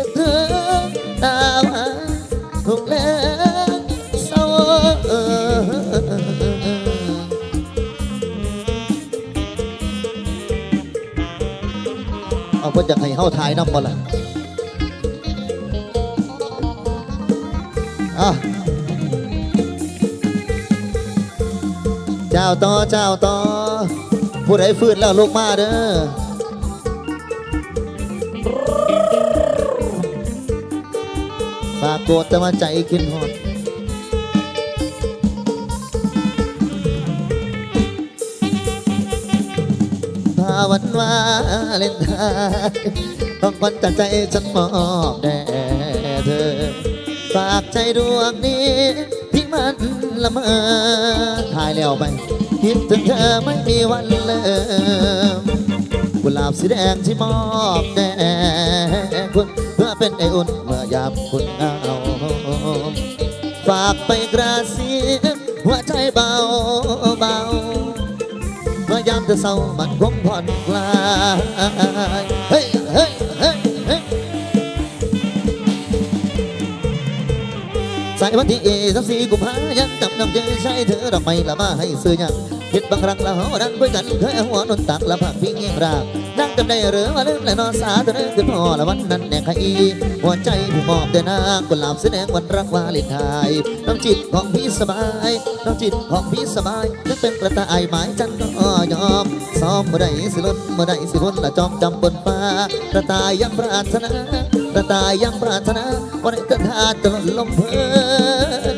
คิดถึงดาวหางทุกแลเศร้าเอาเพื่อจะให้เฮาทายน้ำบ่ล่ะอะเจ้าต่อเจ้าต่อผู้ใดฟื้นแล้วลูกมาเด้อ ปากโกรธแต่ว่าใจคิดหอดภาวันวาเล่นไทยต้องควันจากใจฉันมอบแด่เธอ ฝากใจดวงนี้ ที่มันละเมอถ่ายแล้วไป คิดถึงเธอไม่มีวันเลิมกุหลาบสีแดงที่มอบแด่คุณ เพื่อเป็นไออุ่นเมื่อยามคุณเหงาฝากไปกระซิบหัวใจเบาเบาเมื่อยามเธอเศร้ามันคงผ่อนคลายเฮ้ยเฮ้ยเฮ้ยเฮ้ยใส่วันที่เอสักสี่กุมภายังจำนำใจใช้เธอดอกไม้ละมาให้ซื้อยังคิดบางครั้งละหัวดังด้วยกันเคยหัวนนตักละผักพิงเงียราก นั่งจำได้หรือว่าลืมและนอนสาเธอคือพ่อละวันนั้นแน่ใครหัวใจผู้มอบเดินางกุหลาบแสดงวันรักวาเลนไทน์น้ำจิตของพี่สบายน้ำจิตของพี่สบายนึกเป็นกระต่ายหมายจันก็ยอมซ้อมเมื่อใดสิล้นเมื่อใดสิพ้นละจอมจำบนฟ้ากระต่ายยังปรารถนากระต่ายยังปรารถนาวันไหนกระทาจะหล่นลมเพลิน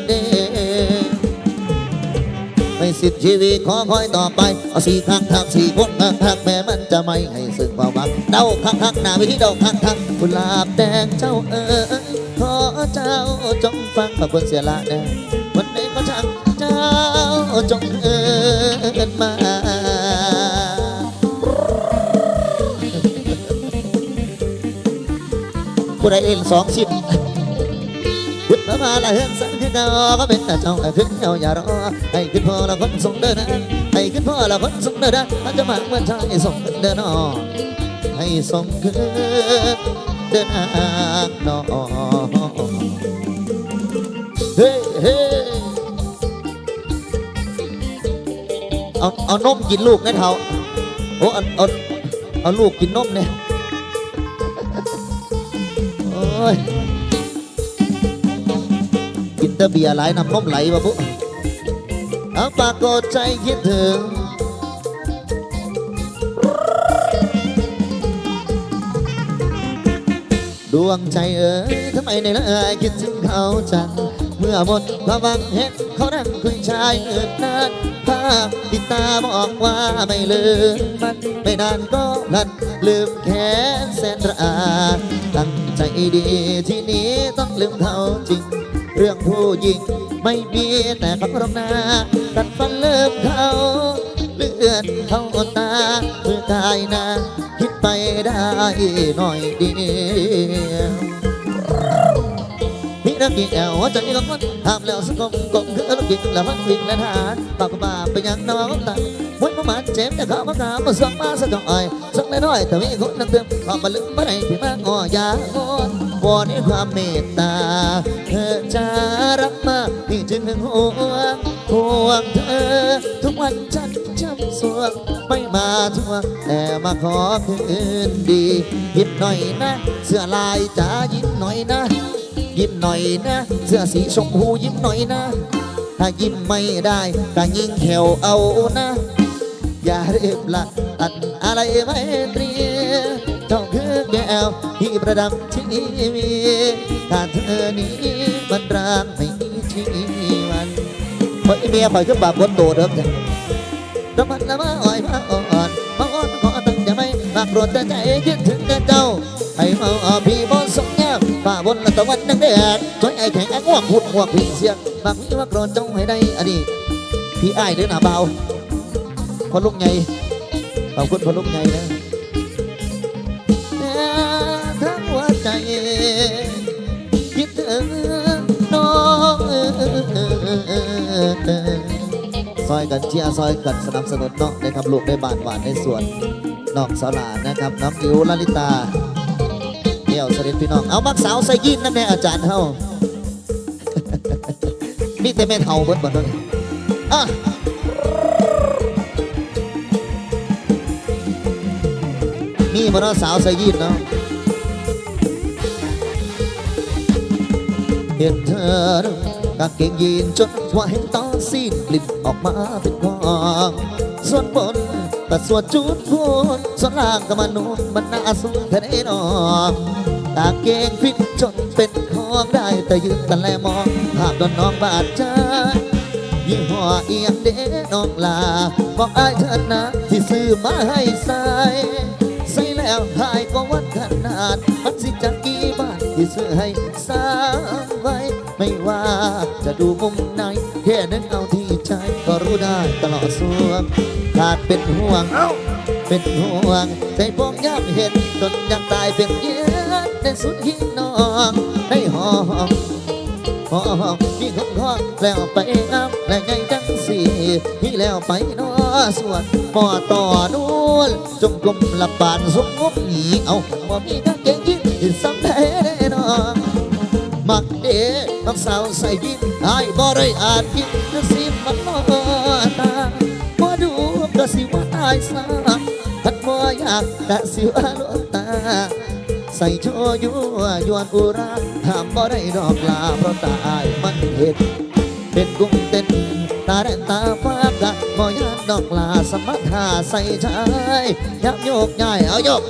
เด สิทธิ์ชีวิตขอคอยต่อไป เอาสี่ข้างทางสี่คนข้างทางแม้มันจะไม่ให้ซึ่งความหวังเดาข้างข้างหน้าไปที่เดาข้างข้างกุหลาบแดงเจ้าเอ๋ยขอเจ้าจงฟังขอบคุณเสียละแดงวันไหนก็ช่างเจ้าจงเอินมาผู้ใดเล่นสองสิบ พุทธมาละเฮือนสันคือเก่าก็เป็นแต่จ้าขึ้นเจ้าอย่ารอให้ขึ้นพ่อละคนส่งเดินนะให้ขึ้นพ่อละคนส่งเดินนะถ้าจะมาเมื่อชายส่งเดินนอให้ส่งขึ้นเดินอ่างนอเฮ้เฮ้เอาเอานมกินลูกนะเท่าโอ้เอาเอาเอาลูกกินนมเนี่ยโอ้ย กินแต่เบียร์หลายน้ำนมไหลมาปุ๊เอาปากกดใจคิดถึงดวงใจเอ๋ยทำไมในละเอ่ยคิดถึงเขาจัง เมื่อหมดความหวังเห็นเขานั่งคุยชายอื่นนานภาพติดตาบอกว่าไม่ลืมมันไม่นานก็พลันลืมแค้นแสนระอาตั้งใจดีที่นี้ต้องลืมเขาจริง เรื่องผู้หญิงไม่มีแต่คำรองนาตัดฟันเลิกเขาเลือดเข้าตาเมื่อกายนาคิดไปได้หน่อยเดียว นักกินแอวใจก็มันห้ามแล้วสกมกมคือลูกกินแล้วมันวิ่งและทานปากบาไปยังน้องตันมวยประมาณเจ็บแต่เขามาตามาส่งมาสะจอยส่งน้อยแต่มีคนนั่งเติมความาลึกมาได้พี่มางอยางอนวอนให้ความเมตตา เธอจะรักมากที่จึงห่วงห่วงเธอ ทุกวันฉันช้ำสวงไม่มาทวแต่มาขอคืนดียิ้มหน่อยนะ เสื้อลายจ๋ายิ้มหน่อยนะ ยิ้มหน่อยนะ เสื้อสีชมพูยิ้มหน่อยนะ ถ้ายิ้มไม่ได้ก็ยิงแขวเอานะ อย่าเรียบละตัดอะไรไม่เตรียมเจ้าคือแก้วที่ประดับชีวิตถ้าเธอนี้มันร่างไม่มีชีวันเฮ้ยเมียคอยขึ้นบาปบนโตเด้อจ้ะระมัดระวังอ่อยมาอ่อนมาอ่อนขอตั้งใจไม่หากโปรดแต่ใจคิดถึงแต่เจ้าให้มาเอพี่บนสงแง่ ฝ่าบนละตะวันนังแดดช่วยไอ้แข็งแอ้ง่วงหุ่นหัวพี่เสียงบางมีว่ากรธจงให้ได้อดีตพี่ไอ้เดือหนาเบาพอลุกไงขอบคุณพอลุกไงนะทั้งหัวใจคิดถึงน้องซอยกันเชียร์ซอยกันสนับสนุนเนาะนะครับลูกในบ้านหวานในสวนน้องสาวหลานนะครับน้ำอิวลลิตา เอก้วเสด็จพี่น้อง เอามักสาวใส่ยีนนั่นแน่อาจารย์เฮามีแต่แม่เฒ่าเบิดบ่นั่นอะมีบ่เนาะสาวใส่ยีนเนาะเห็นเธอกางเกงยีนจนว่าเห็นตอนสิ้นกลิ่นออกมาเป็นฟองส่วนบน ก็ส่วนจุดพูนส่วนล่างก็มานุ่มมันน่าสูงแท้แน่นอนกาเก่งฟิตจนเป็นของได้แต่ยืนกันแลมองภาพโดนน้องบาดใจยี่ห้อเอียงเด้น้องลาบอกอายเถิดนะที่ซื้อมาให้ใส่ใส่แล้วหายก็วัดขนาดมันสิจากกี่บาทที่ซื้อให้สร้าไว้ ไม่ว่าจะดูมุมไหนแค่นึกเอาที่ ใจก็รู้ได้ตลอดสวงขาดเป็นห่วง เป็นห่วง ใจพองยามเห็นจนยังตายเป็นเย็นในสุดหินนองในห้องห้องมีคนห้องแล้วไปน้ำและไงจังสีที่แล้วไปนอส่วนปอต่อนู่นจงกลมหลับบานสมงบหนีเอาว่ามีกางเกงยีนที่สำแท้แน่นอนมักเดักสาวใส่ยินไอ้บ่ได้อาจกินนะสิมันนอตาบ่ดูก็สิว่าตายซะพัดบ่อยากกะสิว่าลวตา ใส่โชยุยวนอุราห้ามบ่ได้ดอกลาเพราะตาอายมันเห็นเป็นกุ้งเต้นตาแดงตาฟ้ากะบ่ยานดอกลาสมัคาใส่ชายยับโยกย้ายเอาโยก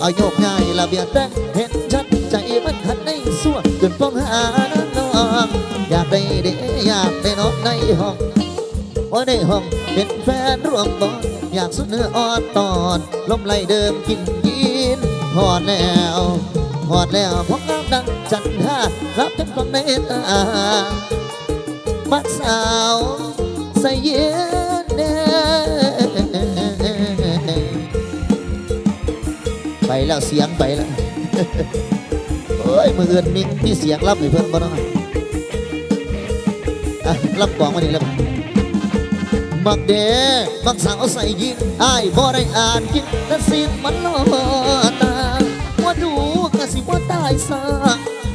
เอาโยกย้ายระเบียดแต่เห็นชัดใจมันขัดในส่วนจนป้องหา อยากได้เดอยากได้นอนในห้องว่าในห้องเป็นแฟนร่วมบอนอยากสุดเนื้อออนตอนลมไหลเดิมกินยีนหอดแล้วหอดแล้วพกน้ำดังจันทารับจนความเมตตามักสาวใส่เย็นแน่ไปแล้วเสียงไปแล้วโอ้ยมืออื่นมีมีเสียงรับให้เพิ่อนบ่เนาะ อะรับกองมาดิแล้วมักเดมักสาวใส่ยิงอายบ่ได้อ่านกินแต่สิมันลอตาว่าดูก็สิว่าตายซะ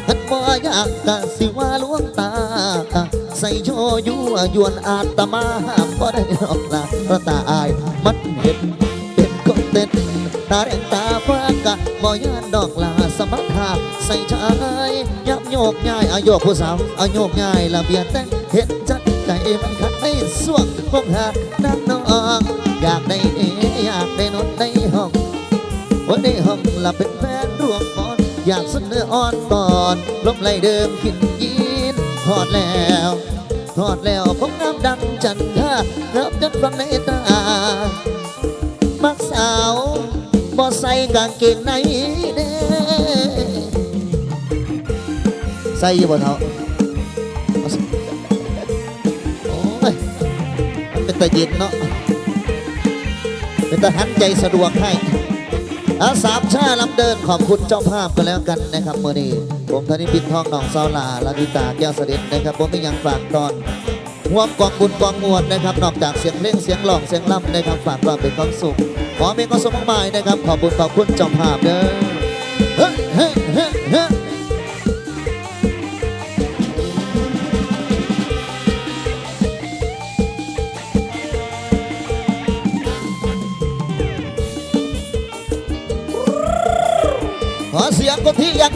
หันบ่อยากก็สิว่าลวงตา ใส่โชยุยวนอาตมาห้าบ่ได้หรอกนะเพราะตาอายมันเห็นเป็นคนเต้นตาแดงตาฟ้ากะบ่ยานดอกลาสมัคาใส่ชา โยกย้ายอาโยกผู้สาวอาโยกย้ายระเบียดแต่งเห็นจัดใจมันขัดในส่วงพงหาน้ำน้องอยากได้เออยากได้นอนในห้องวันในห้องละเป็นแฟนร่วมมอนอยากสุดเนื้ออ่อนตอนลมไหลเดิมกินยีนทอดแล้วทอดแล้วพงน้ำดังจันทารับจัดฟังในตามักสาวบ่ใส่กางเกงใน ส่อยู่บ่เท่าโอ้ยมันเป็นตะเย็นเนาะ เป็นตะหันใจสะดวกให้อาสามชาลำเดินขอบคุณเจ้าภาพกันแล้วกันนะครับเมื่อนี้ผมธนิพินทองหนองเซาลาลาดิตาแก้วเสด็จนะครับผมไม่ยังฝากตอนห่วมกองบุญกองมวลนะครับนอกจากเสียงเพลงเสียงหลองเสียงล่ำนะครับฝากความเป็นความสุขขอมีความสุขมากมายนะครับ ขอบคุณขอบคุณเจ้าภาพเด้อ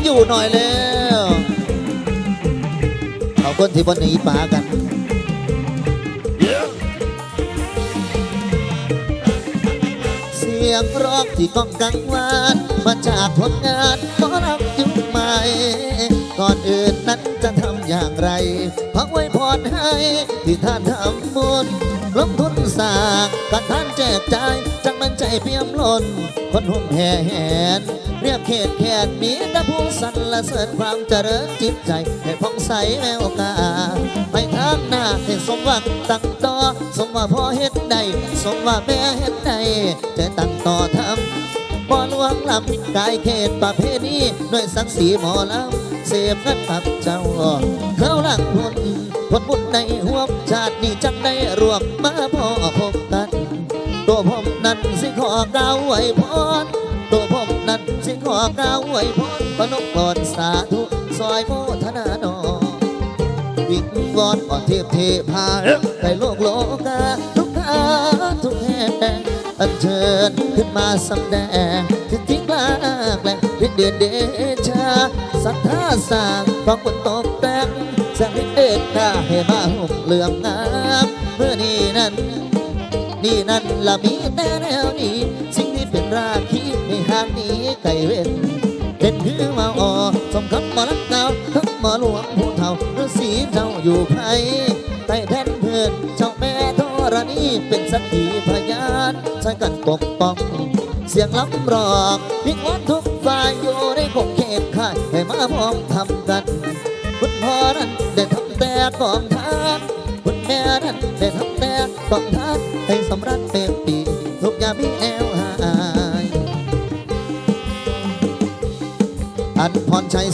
อยู่หน่อยแล้วขอบคุณที่บนนี้ป่ากันเสียงร้องที่ก้องกังวานมาจากผลงานขอรับยุคใหม่ ก่อนอื่นนั้นจะทำอย่างไรพักไว้พรให้ ที่ท่านทำบุญลงทุนสร้างกันท่านแจกจ่ายจังมันใจ เพียมล้น คนหุ่มแห่แหนเรียบเขตแขนมีต่ผู้สรรเสริญความเจริญจิตใจ ให้ผ่องใสแววกาไปทางหน้าให้สมหวังตั้งต่อ สมว่าพ่อเฮ็ดได้สมว่าแม่เฮ็ดได้จะตั้งต่อทำบ่ลวงลำกายเขตประเพณีด้วยสักดิ์ศรีหมอลำเสพกันกับเจ้าเข้าหลังพุนผลบุญในหัวชาตินี้จังได้รวมมาพ่อพบ อกล่าวไหวพรตัวผมนั้นสิขอกล่าวอวยพรปนกพรสาธุซอยโมทนาหนอวิงวอนก่อนเทพเทพาไก่โลกโลกาทุกขาทุกแห่งอันเชิญขึ้นมาสำแดงที่ทิ้งลางแหล่งดินเดียนเดชาสัทธาสร้างฟังบนตกแต่งแสงฤทธิ์เดชาให้มาหุ่มเหลือมงามเมื่อนี้นั้น นี่นั่นละมีแต่แนวนี้ เป็นราคีในหางนี้ไก่เว้นเป็นคือมาอ่อสมคำมาลักเก่าทั้งมาหลวงผู้เฒ่าฤาษีเจ้าอยู่ไพใต้แผ่นเพื่อนเจ้าแม่ธรณีเป็นสักขีพยานใช้กันปกป้องเสียงล้ำรอกวิงวอนทุกฝ่ายอยู่ในกงเขตข่ายให้มาพร้อมทำกันคุณพ่อนั้นได้ทำแต่กองทานคุณแม่นั้นได้ทำแต่กองทานให้สำรักเต็มปีทุกอย่างมีแอ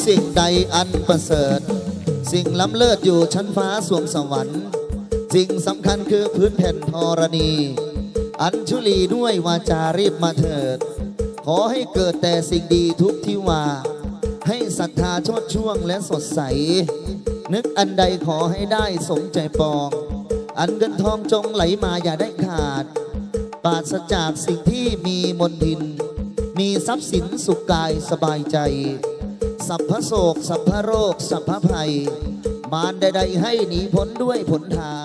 สิ่งใดอันประเสริฐ สิ่งล้ำเลิศอยู่ชั้นฟ้าสวงสวรรค์สิ่งสำคัญคือพื้นแผ่นธรณี อัญชุลีด้วยวาจารีบมาเถิด ขอให้เกิดแต่สิ่งดีทุกที่ว่า ให้ศรัทธาชดช่วงและสดใส นึกอันใดขอให้ได้สมใจปอง อันเงินทองจงไหลมาอย่าได้ขาด ปราศจากสิ่งที่มีมนทิน มีทรัพย์สินสุขกายสบายใจ สัพพโศก สัพพโรค สัพพภัย มารใด ๆ ให้หนีพ้นด้วยผลทาง